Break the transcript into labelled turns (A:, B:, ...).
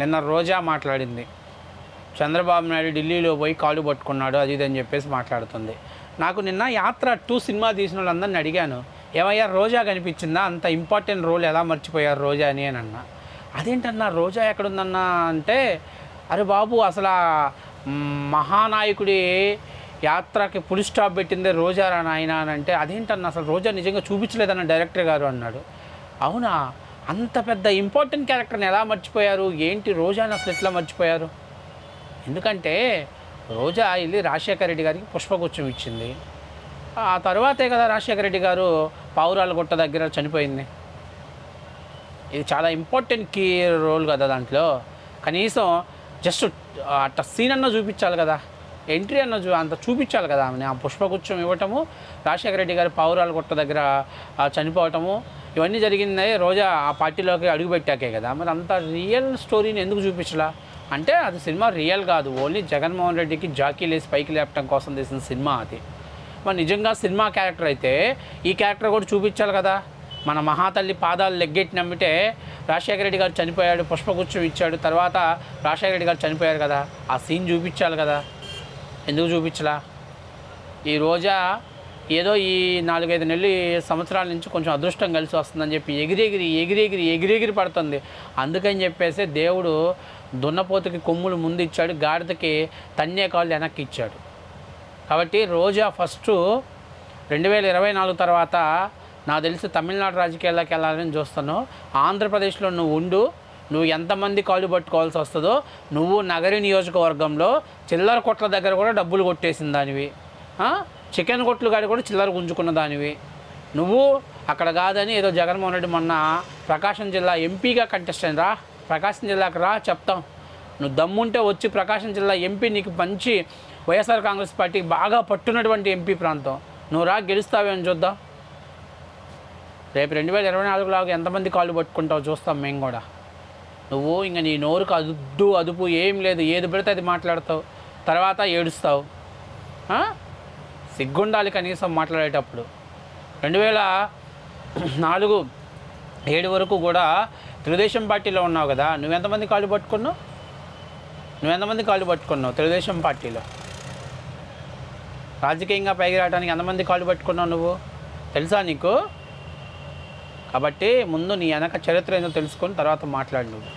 A: నిన్న రోజా మాట్లాడింది. చంద్రబాబు నాయుడు ఢిల్లీలో పోయి కాలు పట్టుకున్నాడు అది ఇది అని చెప్పేసి మాట్లాడుతుంది. నాకు నిన్న యాత్ర టూ సినిమా తీసిన వాళ్ళందరిని అడిగాను ఏమయ్యా రోజా కనిపించిందా? అంత ఇంపార్టెంట్ రోల్ ఎలా మర్చిపోయారు రోజా అని? అని అన్నా. అదేంటన్నా రోజా ఎక్కడుందన్నా? అంటే అరే బాబు అసలు మహానాయకుడి యాత్రకి పులి స్టాప్ పెట్టిందే రోజారా నాయన? అని అంటే అదేంటన్నా అసలు రోజా నిజంగా చూపించలేదన్న డైరెక్టర్ గారు? అన్నాడు. అవునా? అంత పెద్ద ఇంపార్టెంట్ క్యారెక్టర్ని ఎలా మర్చిపోయారు? ఏంటి రోజాని అసలు ఎట్లా మర్చిపోయారు? ఎందుకంటే రోజా వెళ్ళి రాజశేఖర రెడ్డి గారికి పుష్పగుచ్చం ఇచ్చింది. ఆ తర్వాతే కదా రాజశేఖర రెడ్డి గారు పావురాల గుట్ట దగ్గర చనిపోయింది. ఇది చాలా ఇంపార్టెంట్ కీ రోల్ కదా దాంట్లో. కనీసం జస్ట్ అట్ట సీన్ అన్న చూపించాలి కదా. ఎంట్రీ అన్న చూ అంత చూపించాలి కదా ఆమెని. ఆ పుష్పగుచ్చం ఇవ్వటము రాజశేఖర రెడ్డి గారి పావురాల గుట్ట దగ్గర చనిపోవటము ఇవన్నీ జరిగింది రోజా ఆ పార్టీలోకి అడుగుపెట్టాకే కదా. మరి అంత రియల్ స్టోరీని ఎందుకు చూపించలా? అంటే అది సినిమా రియల్ కాదు. ఓన్లీ జగన్మోహన్ రెడ్డికి జాకీ లేసి పైకి లేపటం కోసం తీసిన సినిమా అది. మరి నిజంగా సినిమా క్యారెక్టర్ అయితే ఈ క్యారెక్టర్ కూడా చూపించాలి కదా. మన మహాతల్లి పాదాలు లెగ్గెట్టి నమ్మితే రాజశేఖర రెడ్డి గారు చనిపోయాడు పుష్పగుచ్చం ఇచ్చాడు తర్వాత రాజశేఖర రెడ్డి గారు చనిపోయారు కదా. ఆ సీన్ చూపించాలి కదా. ఎందుకు చూపించలా? ఈ రోజా ఏదో ఈ నాలుగైదు నెలలు సంవత్సరాల నుంచి కొంచెం అదృష్టం కలిసి వస్తుందని చెప్పి ఎగిరెగిరి ఎగిరెగిరి ఎగిరెగిరి పడుతుంది. అందుకని చెప్పేసి దేవుడు దున్నపోతుకి కొమ్ములు ముందు ఇచ్చాడు గాడిదకి తన్నే కాళ్ళు వెనక్కి ఇచ్చాడు కాబట్టి రోజా ఫస్ట్ రెండు వేల ఇరవై నాలుగు తర్వాత నాకు తెలిసి తమిళనాడు రాజకీయాల్లోకి వెళ్ళాలని చూస్తాను. ఆంధ్రప్రదేశ్లో నువ్వు ఉండు నువ్వు ఎంతమంది కాలు పట్టుకోవాల్సి వస్తుందో నువ్వు నగరి నియోజకవర్గంలో చిల్లర కొట్ల దగ్గర కూడా డబ్బులు కొట్టేసిన దానివి. చికెన్ కొట్లు కాడి కూడా చిల్లర గుంజుకున్న దానివి. నువ్వు అక్కడ కాదని ఏదో జగన్మోహన్ రెడ్డి మొన్న ప్రకాశం జిల్లా ఎంపీగా కంటెస్ట్ అయిన రా. ప్రకాశం జిల్లాకి రా చెప్తాం. నువ్వు దమ్ముంటే వచ్చి ప్రకాశం జిల్లా ఎంపీ నీకు మంచి వైఎస్ఆర్ కాంగ్రెస్ పార్టీకి బాగా పట్టున్నటువంటి ఎంపీ ప్రాంతం. నువ్వు రా గెలుస్తావేమని చూద్దాం. రేపు రెండు వేల ఇరవై నాలుగులాగా ఎంతమంది కాళ్ళు పట్టుకుంటావు చూస్తాం మేము కూడా. నువ్వు ఇంకా నీ నోరుకు అదుద్దు అదుపు ఏం లేదు ఏది పెడితే అది మాట్లాడతావు. తర్వాత ఏడుస్తావు. సిగ్గుండాలి కనీసం మాట్లాడేటప్పుడు. రెండు వేల నాలుగు ఏడు వరకు కూడా తెలుగుదేశం పార్టీలో ఉన్నావు కదా నువ్వెంతమంది కాళ్ళు పట్టుకున్నావు? నువ్వెంతమంది కాళ్ళు పట్టుకున్నావు తెలుగుదేశం పార్టీలో? రాజకీయంగా పైకి రావడానికి ఎంతమంది కాళ్ళు పట్టుకున్నావు నువ్వు? తెలుసా నీకు? కాబట్టి ముందు నీ వెనక చరిత్ర ఏందో తెలుసుకొని తర్వాత మాట్లాడు నువ్వు.